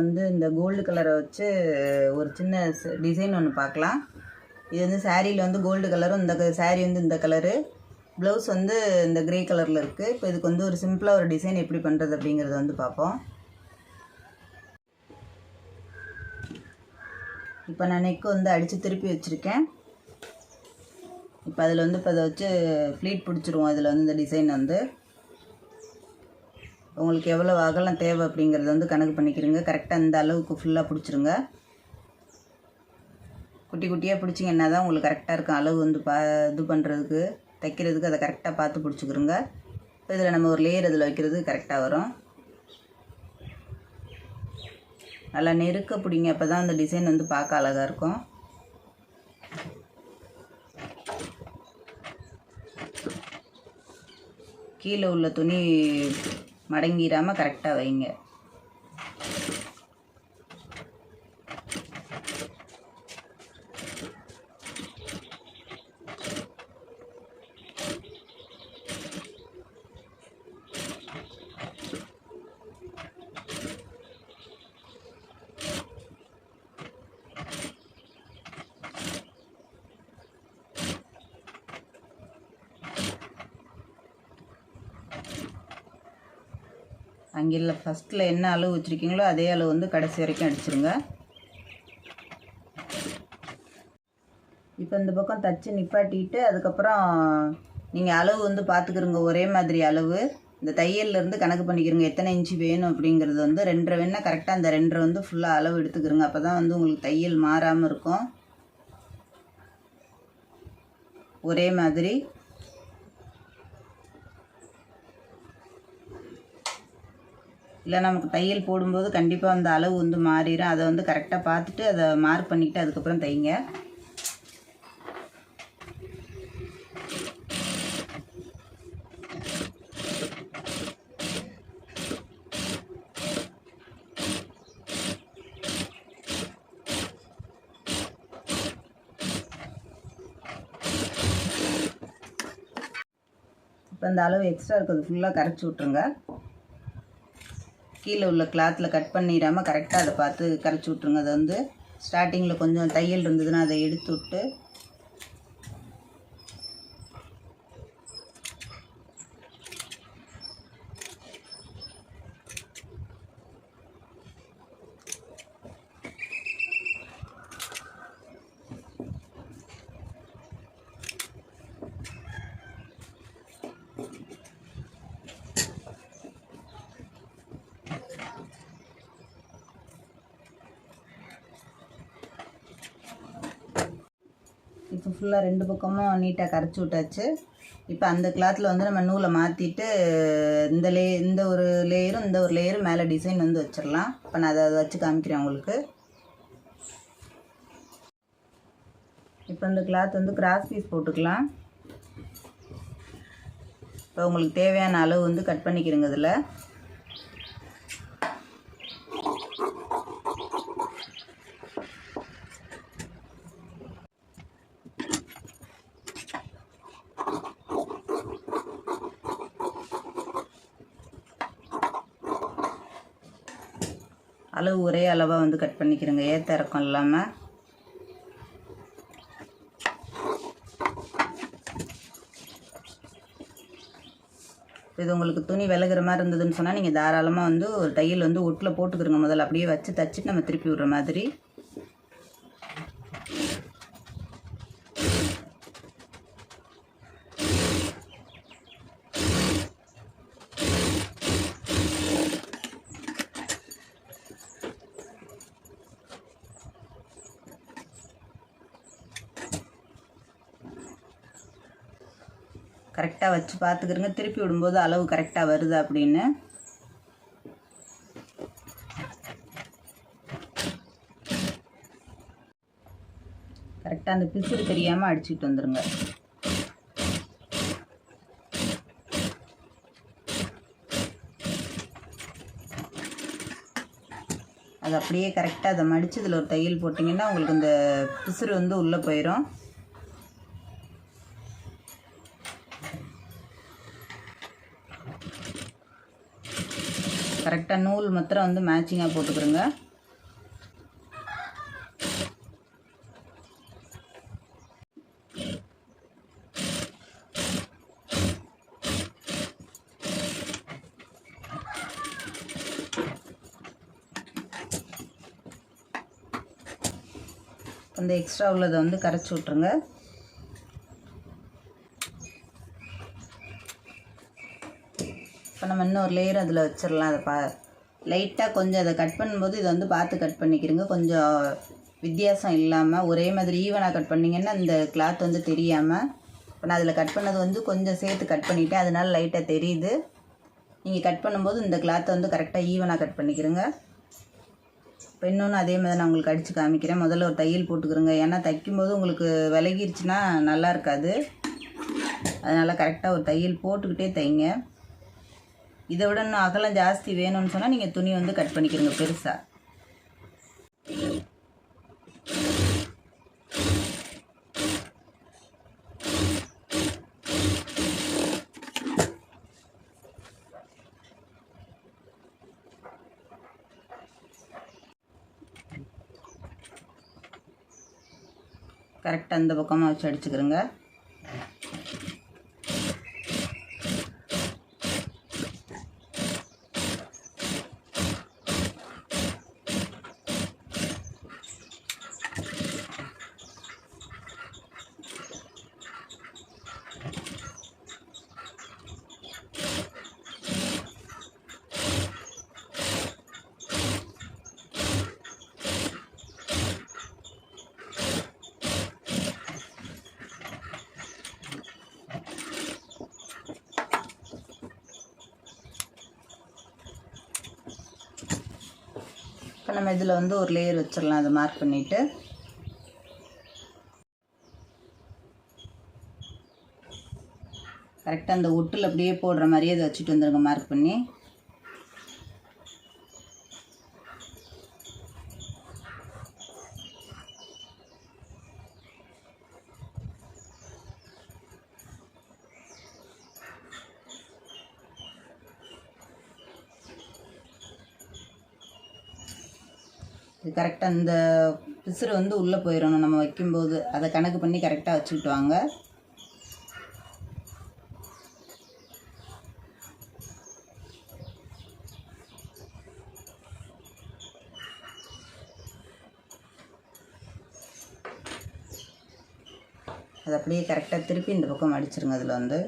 வந்து இந்த கோல்டு கலரை வச்சு ஒரு சின்ன டிசைன் ஒன்று பார்க்கலாம் இது வந்து சாரியில் வந்து கோல்டு கலரும் இந்த சாரீ வந்து இந்த கலரு ப்ளவுஸ் வந்து இந்த க்ரே கலரில் இருக்குது இப்போ இதுக்கு வந்து ஒரு சிம்பிளாக ஒரு டிசைன் எப்படி பண்ணுறது அப்படிங்கிறத வந்து பார்ப்போம் இப்போ நான் நெக்கு வந்து அடித்து திருப்பி வச்சுருக்கேன். இப்போ அதில் வந்து இப்போ அதை வச்சு ஃப்ளீட் பிடிச்சிருவோம். இதில் வந்து இந்த டிசைன் வந்து. உங்களுக்கு எவ்வளோ அகலம் தேவை அப்படிங்கிறத வந்து கணக்கு பண்ணிக்கிறீங்க. கரெக்டாக இந்த அளவுக்கு ஃபுல்லாக பிடிச்சிருங்க. குட்டி குட்டியாக பிடிச்சிங்கன்னா தான் உங்களுக்கு கரெக்டாக இருக்கும். அளவு வந்து பா இது பண்ணுறதுக்கு தைக்கிறதுக்கு அதை கரெக்டாக பார்த்து பிடிச்சிக்கிறோங்க இப்போ இதில் நம்ம ஒரு லேயர் இதில் வைக்கிறது கரெக்டாக வரும். நல்லா நெருக்க பிடிங்க. அப்போ தான் அந்த டிசைன் வந்து பார்க்க அழகாக இருக்கும். கீழே உள்ள துணி மடங்கிடாமல் கரெக்டாக வைங்க. அங்கே ஃபஸ்ட்டில் என்ன அளவு வச்சுருக்கீங்களோ அதே அளவு வந்து கடைசி வரைக்கும் அடிச்சிருங்க. இப்போ இந்த பக்கம் தச்சு நிப்பாட்டிட்டு அதுக்கப்புறம் நீங்கள் அளவு வந்து பார்த்துக்கிறோங்க ஒரே மாதிரி அளவு. இந்த தையல்லேருந்து கணக்கு பண்ணிக்கிறங்க எத்தனை இன்ச்சு வேணும் அப்படிங்கிறது வந்து ரெண்டரை வேணால் கரெக்டாக அந்த ரெண்டரை வந்து ஃபுல்லாக அளவு எடுத்துக்கிறோங்க. அப்போ தான் வந்து உங்களுக்கு தையல் மாறாமல் இருக்கும். ஒரே மாதிரி. இல்லை நமக்கு தையல் போடும்போது கண்டிப்பாக அந்த அளவு வந்து மாறிடும் அதை வந்து கரெக்டாக பார்த்துட்டு அதை மார்க் பண்ணிக்கிட்டு அதுக்கப்புறம் தைங்க. இப்போ இந்த அளவு எக்ஸ்ட்ரா இருக்கிறது ஃபுல்லாக கரைச்சி விட்ருங்க கீழே உள்ள கிளாத்தில் கட் பண்ணிடாமல் கரெக்டாக அதை பார்த்து கரைச்சி விட்ருங்க அதை வந்து ஸ்டார்டிங்கில் கொஞ்சம் தையல் இருந்ததுன்னா அதை எடுத்து விட்டு இப்போ ஃபுல்லாக ரெண்டு பக்கமும் நீட்டாக கரைச்சி விட்டாச்சு. இப்போ அந்த கிளாத்தில் வந்து நம்ம நூலை மாற்றிட்டு இந்த லே இந்த ஒரு லேயரும் இந்த ஒரு லேயரும் மேலே டிசைன் வந்து வச்சிடலாம். இப்போ நான் அதை வச்சு காமிக்கிறேன் உங்களுக்கு. இப்போ இந்த கிளாத் வந்து கிராஸ் பீஸ் போட்டுக்கலாம். இப்போ உங்களுக்கு தேவையான அளவு வந்து கட் பண்ணிக்கிறேங்க இதில். அளவு ஒரே அளவாக வந்து கட் பண்ணிக்கிறேங்க. ஏற்ற இறக்கம் இல்லாமல் இது உங்களுக்கு துணி விலகிற மாதிரி இருந்ததுன்னு சொன்னால் நீங்கள் தாராளமாக வந்து ஒரு தையல் வந்து ஒட்டில் போட்டுக்கிறோங்க. முதல்ல அப்படியே வச்சு தச்சுட்டு நம்ம திருப்பி விடுற மாதிரி கரெக்டாக வச்சு பார்த்துக்கிறங்க. திருப்பி விடும்போது அளவு கரெக்டாக வருது அப்படின்னு. கரெக்டாக அந்த பிசுறு தெரியாமல் அடிச்சுட்டு வந்துடுங்க அது அப்படியே கரெக்டாக அதை மடித்து இதில் ஒரு தையல் போட்டிங்கன்னா உங்களுக்கு இந்த பிசுறு வந்து உள்ளே போயிடும் கரெக்டாக நூல் மாத்திரம் வந்து மேட்சிங்காக போட்டுக்கிறோங்க. அந்த எக்ஸ்ட்ரா உள்ளதை வந்து கரைச்சி விட்ருங்க இப்போ நம்ம இன்னொரு லேயர் அதில் வச்சிடலாம் அதை பா லைட்டாக கொஞ்சம் அதை கட் பண்ணும்போது இதை வந்து பார்த்து கட் பண்ணிக்கிறங்க கொஞ்சம் வித்தியாசம் இல்லாமல் ஒரே மாதிரி ஈவனாக கட் பண்ணிங்கன்னா அந்த கிளாத் வந்து தெரியாமல் இப்போ நான் அதில் கட் பண்ணது வந்து கொஞ்சம் சேர்த்து கட் பண்ணிவிட்டேன் அதனால் லைட்டாக தெரியுது. நீங்கள் கட் பண்ணும்போது இந்த கிளாத்தை வந்து கரெக்டாக ஈவனாக கட் பண்ணிக்கிறங்க இப்போ இன்னொன்று அதே மாதிரி நான் உங்களுக்கு அடித்து காமிக்கிறேன். முதல்ல ஒரு தையல் போட்டுக்கிறோங்க ஏன்னா தைக்கும்போது உங்களுக்கு விலகிருச்சுன்னா நல்லா இருக்காது. அதனால் கரெக்டாக ஒரு தையல் போட்டுக்கிட்டே தைங்க. இதை விட இன்னும் அகலம் ஜாஸ்தி வேணும்னு சொன்னால் நீங்கள் துணி வந்து கட் பண்ணிக்கிறங்க பெருசாக கரெக்டாக அந்த பக்கமாக வச்சு அடிச்சுக்கிறோங்க இப்போ நம்ம இதில் வந்து ஒரு லேயர் வச்சிடலாம். அதை மார்க் பண்ணிவிட்டு கரெக்டாக அந்த ஒட்டில் அப்படியே போடுற மாதிரியே அதை வச்சுட்டு வந்துருங்க மார்க் பண்ணி. கரெக்டாக இந்த பிசுறு வந்து உள்ளே போயிடணும் நம்ம வைக்கும்போது அதை கணக்கு பண்ணி கரெக்டாக வச்சுக்கிட்டு வாங்க. அது அப்படியே கரெக்டாக திருப்பி இந்த பக்கம் அடிச்சிருங்க. அதில் வந்து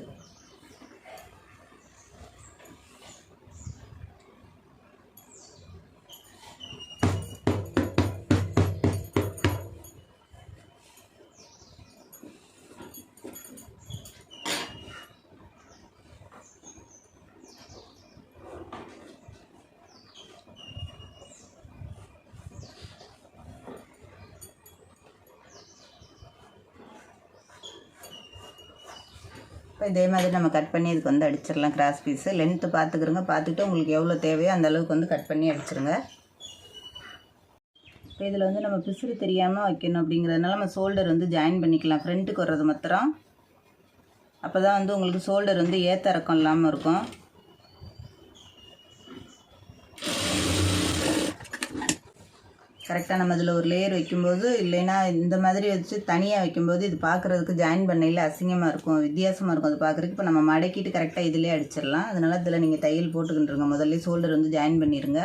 இப்போ இதே மாதிரி நம்ம கட் பண்ணி இதுக்கு வந்து அடிச்சிடலாம் கிராஸ் பீஸு லென்த்து பார்த்துக்கிறோங்க. பார்த்துட்டு உங்களுக்கு எவ்வளோ தேவையோ அந்த அளவுக்கு வந்து கட் பண்ணி அடிச்சிருங்க. இப்போ இதில் வந்து நம்ம பிசுறு தெரியாமல் வைக்கணும் அப்படிங்கிறதுனால நம்ம ஷோல்டர் வந்து ஜாயின் பண்ணிக்கலாம். ஃப்ரண்ட்டுக்கு வர்றது மாத்திரம். அப்போ தான் வந்து உங்களுக்கு ஷோல்டர் வந்து ஏத்த இறக்கம் இல்லாமல் இருக்கும். கரெக்டாக நம்ம இதில் ஒரு லேயர் வைக்கும்போது இல்லைன்னா இந்த மாதிரி வச்சு தனியாக வைக்கும்போது இது பார்க்குறதுக்கு ஜாயின் பண்ணையில் அசிங்கமாக இருக்கும் வித்தியாசமாக இருக்கும். அது பார்க்குறதுக்கு இப்போ நம்ம மடக்கிட்டு கரெக்டாக இதிலே அடிச்சிடலாம். அதனால் இதில் நீங்கள் தையல் போட்டுக்கிட்டுருங்க முதல்ல ஷோல்டர் வந்து ஜாயின் பண்ணிடுங்க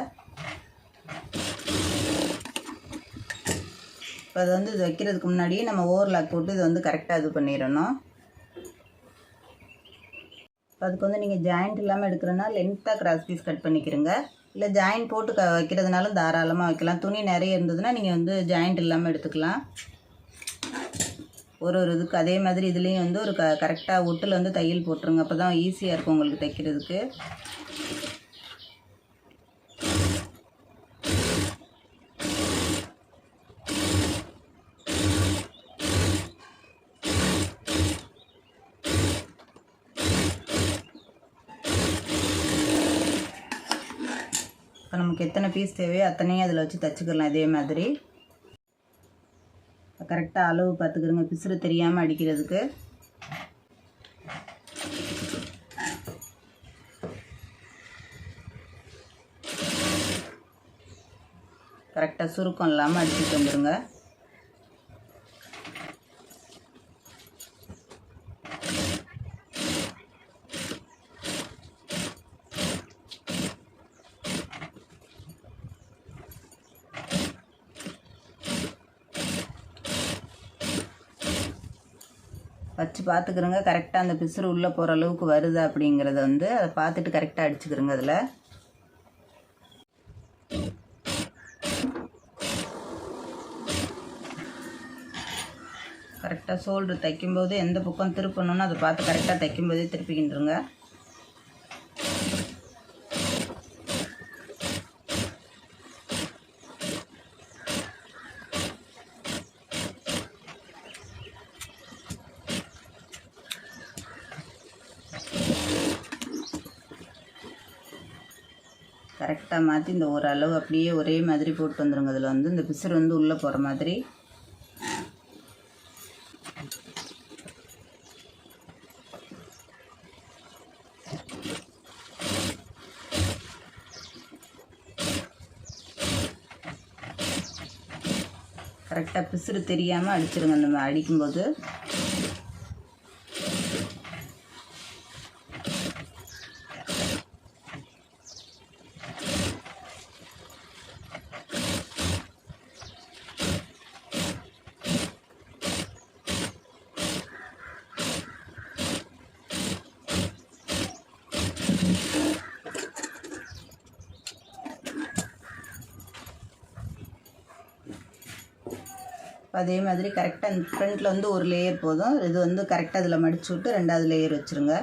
இப்போ அது வந்து இது வைக்கிறதுக்கு முன்னாடியே நம்ம ஓவர்லாக் போட்டு இது வந்து கரெக்டாக இது பண்ணிடணும். இப்போ அதுக்கு வந்து நீங்கள் ஜாயிண்ட் இல்லாமல் எடுக்கிறனா லென்த்தாக கிராஸ் பீஸ் கட் பண்ணிக்கிறங்க இல்லை ஜாயிண்ட் போட்டு க வைக்கிறதுனாலும் தாராளமாக வைக்கலாம். துணி நிறைய இருந்ததுன்னா நீங்கள் வந்து ஜாயிண்ட் இல்லாமல் எடுத்துக்கலாம். ஒரு ஒரு இதுக்கு அதே மாதிரி இதுலேயும் வந்து ஒரு க கரெக்டாக ஒட்டில் வந்து தையல் போட்டுருங்க. அப்போ தான் ஈஸியாக இருக்கும் உங்களுக்கு தைக்கிறதுக்கு. நமக்கு எத்தனை பீஸ் தேவையோ அத்தனையும் அதில் வச்சு தைச்சிக்கலாம் இதே மாதிரி. கரெக்டாக அளவு பார்த்துக்கிறோங்க. பிசுறு தெரியாமல் அடிக்கிறதுக்கு. கரெக்டாக சுருக்கம் இல்லாமல் அடிச்சுட்டு வந்துடுங்க அடித்து பார்த்துக்கிறோங்க. கரெக்டாக அந்த பிசுறு உள்ளே போகிற அளவுக்கு வருதா அப்படிங்கிறத வந்து அதை பார்த்துட்டு கரெக்டாக அடிச்சுக்கிறோங்க அதில். கரெக்டாக ஷோல்டர் தைக்கும்போது எந்த பக்கம் திருப்பணும்னு அதை பார்த்து கரெக்டாக தைக்கும்போதே திருப்பிக்கின்றுங்க. கரெக்டாக மாற்றி இந்த ஒரு அளவு அப்படியே ஒரே மாதிரி போட்டு வந்துருங்க. அதில் வந்து இந்த பிசுறு வந்து உள்ளே போகிற மாதிரி. கரெக்டாக பிசுறு தெரியாமல் அடிச்சிருங்க. அந்த அடிக்கும்போது அதே மாதிரி கரெக்டாக அந்த ஃப்ரண்ட்டில் வந்து ஒரு லேயர் போதும். இது வந்து கரெக்டாக அதில் மடிச்சு விட்டு ரெண்டாவது லேயர் வச்சுருங்க.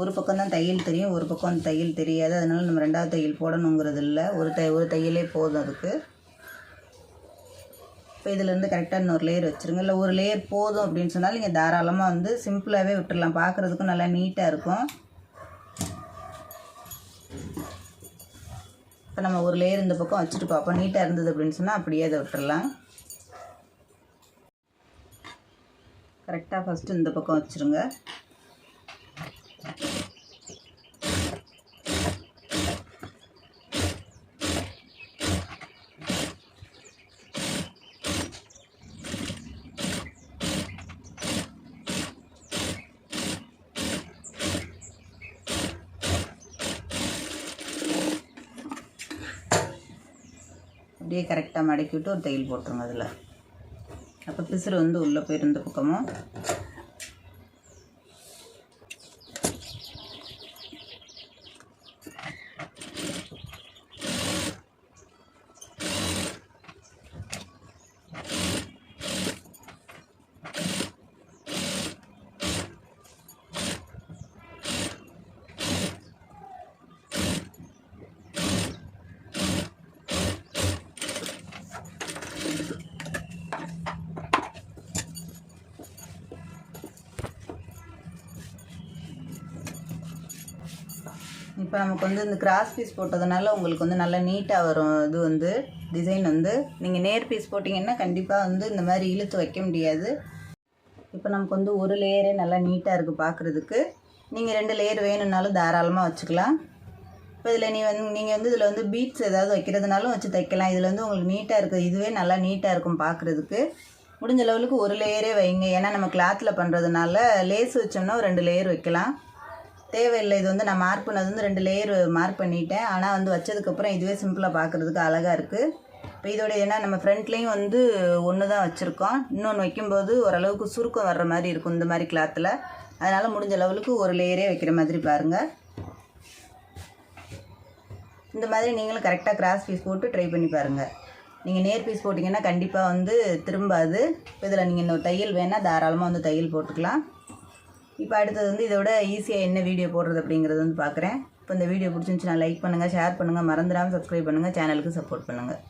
ஒரு பக்கம் தான் தையல் தெரியும் ஒரு பக்கம் தையல் தெரியாது. அதனால் நம்ம ரெண்டாவது தையல் போடணுங்கிறது இல்லை. ஒரு தை ஒரு தையலே போதும் அதுக்கு. இப்போ இதுலேருந்து கரெக்டாக இன்னொரு லேயர் வச்சுருங்க. இல்லை ஒரு லேயர் போதும் அப்படின்னு சொன்னால் நீங்கள் தாராளமாக வந்து சிம்பிளாகவே விட்டுடலாம் பார்க்குறதுக்கும் நல்லா நீட்டாக இருக்கும். இப்போ நம்ம ஒரு லேயர் இந்த பக்கம் வச்சுட்டு பார்ப்போம் நீட்டாக இருந்தது அப்படின்னு சொன்னால் அப்படியே அதை விட்டுடலாம் கரெக்டாக ஃபஸ்ட்டு இந்த பக்கம் வச்சுருங்க. அப்படியே கரெக்டாக மடக்கி விட்டு ஒரு தையல் போட்டுருங்க அதில். அப்போ பிசுறு வந்து உள்ளே போயிருந்த பக்கமும் இப்போ நமக்கு வந்து இந்த கிராஸ் பீஸ் போட்டதுனால உங்களுக்கு வந்து நல்லா நீட்டாக வரும். இது வந்து டிசைன் வந்து நீங்கள் நேர் பீஸ் போட்டிங்கன்னா கண்டிப்பாக வந்து இந்த மாதிரி இழுத்து வைக்க முடியாது. இப்போ நமக்கு வந்து ஒரு லேயரே நல்லா நீட்டாக இருக்குது பார்க்குறதுக்கு நீங்கள் ரெண்டு லேயர் வேணும்னாலும் தாராளமாக வச்சுக்கலாம். இப்போ இதில் நீ வந்து நீங்கள் வந்து இதில் வந்து பீட்ஸ் ஏதாவது வைக்கிறதுனாலும் வச்சு தைக்கலாம். இதில் வந்து உங்களுக்கு நீட்டாக இருக்குது இதுவே நல்லா நீட்டாக இருக்கும் பார்க்குறதுக்கு முடிஞ்ச லெவலுக்கு ஒரு லேயரே வைங்க. ஏன்னா நம்ம கிளாத்தில் பண்ணுறதுனால லேஸ் வச்சோம்னா ஒரு ரெண்டு லேயர் வைக்கலாம். தேவையில்லை. இது வந்து நான் மார்க் பண்ணது வந்து ரெண்டு லேயர் மார்க் பண்ணிட்டேன். ஆனால் வந்து வச்சதுக்கப்புறம் இதுவே சிம்பிளாக பார்க்குறதுக்கு அழகாக இருக்குது இப்போ இதோட ஏன்னா நம்ம ஃப்ரண்ட்லேயும் வந்து ஒன்று தான் வச்சுருக்கோம். இன்னொன்று வைக்கும்போது ஓரளவுக்கு சுருக்கம் வர்ற மாதிரி இருக்கும் இந்த மாதிரி கிளாத்தில் அதனால் முடிஞ்ச அளவுக்கு ஒரு லேயரே வைக்கிற மாதிரி பாருங்கள் இந்த மாதிரி நீங்களும் கரெக்டாக கிராஸ் பீஸ் போட்டு ட்ரை பண்ணி பாருங்கள் நீங்கள் நேர் பீஸ் போட்டிங்கன்னா கண்டிப்பாக வந்து திரும்பாது. இப்போ இதில் நீங்கள் இன்னொரு தையல் வேணால் தாராளமாக வந்து தையல் போட்டுக்கலாம். இப்போ அடுத்தது வந்து இதோட ஈஸியாக என்ன வீடியோ போடுறது அப்படிங்கிறது வந்து பார்க்குறேன் இப்போ இந்த வீடியோ பிடிச்சிருந்துச்சுன்னா லைக் பண்ணுங்கள் ஷேர் பண்ணுங்கள் மறந்துடாமல் சப்ஸ்கிரைப் பண்ணுங்கள் சேனலுக்கு சப்போர்ட் பண்ணுங்கள்